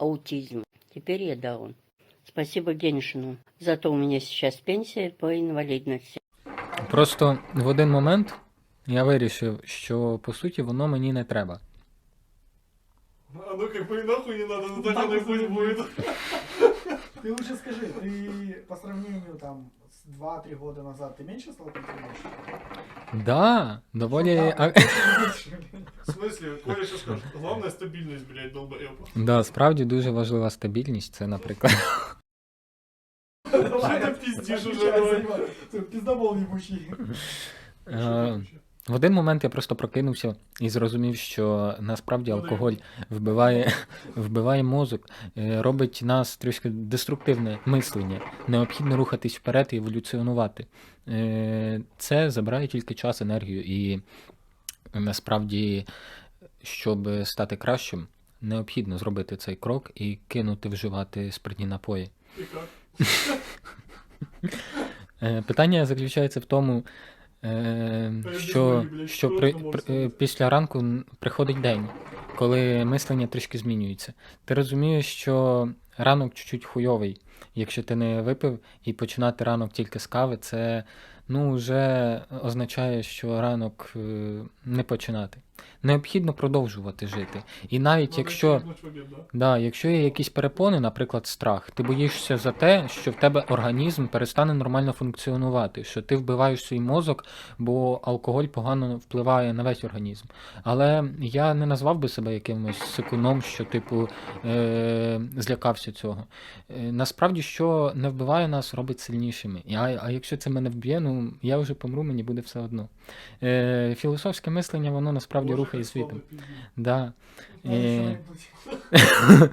аутизм. Теперь я даун. Спасибо Геншину. Зато у меня сейчас пенсия по инвалидности. Просто в один момент я вирішив, що по суті воно мені не треба. А ну-ка, нахуй не надо, ну так оно и будет. Ты лучше скажи, ты по сравнению там с 2-3 года назад ты меньше стал предпринимателем? Да, доволі. а- В смысле, Коля сейчас скажет, главная стабильность, блядь, долбоёб. Да, справді дуже важлива стабільність. Це, наприклад. Что ты пиздишь уже, давай? Пиздобол ебучий. е, В один момент я просто прокинувся і зрозумів, що насправді алкоголь вбиває, вбиває мозок, е, робить нас трішки деструктивне мислення. Необхідно рухатись вперед і еволюціонувати. Е, Це забирає тільки час, енергію, і насправді, щоб стати кращим, необхідно зробити цей крок і кинути вживати спиртні напої. Е, Питання заключається в тому, що, без що що при, при- е, після ранку приходить день, коли мислення трішки змінюється. Ти розумієш, що ранок чуть-чуть хуйовий. Якщо ти не випив і починати ранок тільки з кави, це ну, вже означає, що ранок е, не починати. Необхідно продовжувати жити. І навіть якщо. да? Якщо є якісь перепони, наприклад, страх, ти боїшся за те, що в тебе організм перестане нормально функціонувати, що ти вбиваєш свій мозок, бо алкоголь погано впливає на весь організм. Але я не назвав би себе якимось сикуном, що, типу, е- злякався цього. Е- насправді, що не вбиває нас, робить сильнішими. А, а якщо це мене вб'є, ну я вже помру, мені буде все одно. Е- філософське мислення, воно насправді Боже, рухає світом. Да. Е.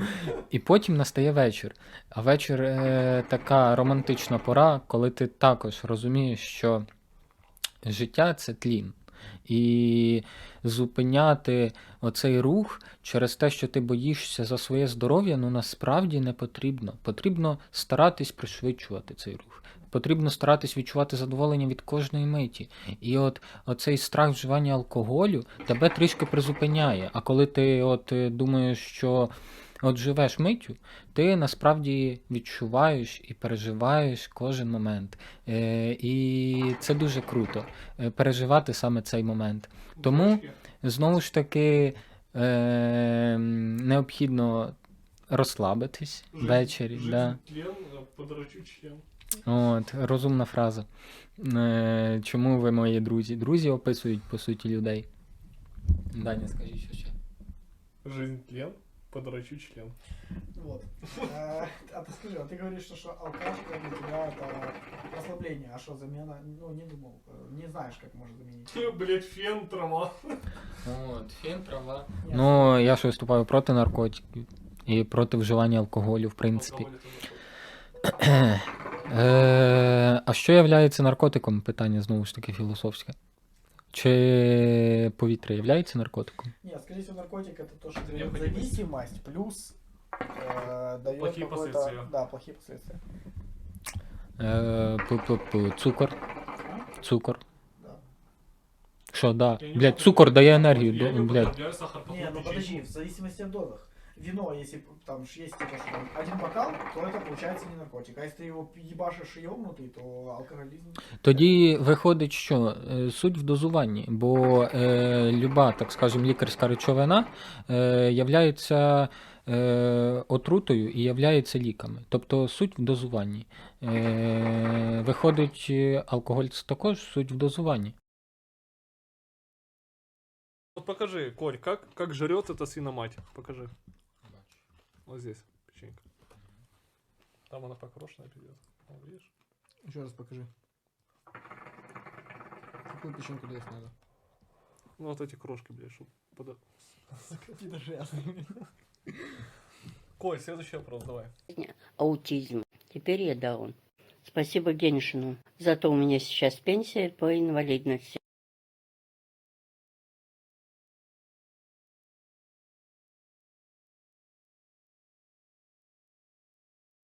І потім настає вечір. А вечір е, така романтична пора, коли ти також розумієш, що життя це тлін. І зупиняти оцей рух через те, що ти боїшся за своє здоров'я, ну насправді не потрібно. Потрібно старатись пришвидшувати цей рух. Потрібно старатись відчувати задоволення від кожної миті. І от оцей страх вживання алкоголю тебе трішки призупиняє. А коли ти от е, думаєш, що от живеш миттю, ти насправді відчуваєш і переживаєш кожен момент. Е, і це дуже круто е, переживати саме цей момент. Тому знову ж таки необхідно розслабитись ввечері. Да. тлен, а подрачу член. От, розумна фраза. Е, чому ви мої друзі? Друзі описують по суті людей. Даня, скажіть, що ще. Жизнь тлен, подрачу член. Вот. Э, А ты скажи, а ты говоришь, что, что алкашка для тебя это расслабление, а что замена? Ну, не думал, э, не знаешь, как можно заменить. Блять, фен, трава. От, фен, трава. Нет. Ну, я ж виступаю проти наркотиків і проти вживання алкоголю, в принципі. Алкоголь это наркотик. Е, а що є наркотиком? Питання знову ж таки філософське. Чи повітря є наркотиком? Нет, скорее всего, наркотик это то, что Это дает необходимость. зависимость, плюс э, дает Плохие какое-то- последствия. Да, плохие последствия. Е, пу-пу-пу, цукор. А? Цукор. Да. Що, да. Я не Блядь, могу- цукор дає енергію, Я до- не блядь. употребляю сахар, Не, такую ну печеньку. подожди, в зависимости от дозах. Вино, если там ж есть типа, что там один бокал, то это получается не наркотик. А если ты его ебашишь ебнутый, то алкоголизм. Тоді виходить, що е, суть в дозуванні, бо е, люба, так скажемо, лікарська речовина е, являється е, отрутою і являється ліками. Тобто суть в дозуванні. Е, виходить, е, алкоголь це також суть в дозуванні. Вот покажи, Коль, как, как жрет эта свиномать. Покажи. Вот здесь печенька. Там она покрошенная, пиздец. Вон, видишь? Еще раз покажи. Какую печенку даешь надо? Ну вот эти крошки, блядь, чтоб пода... Коль, следующий вопрос, давай. Аутизм. Теперь я даун. Спасибо Геншину. Зато у меня сейчас пенсия по инвалидности.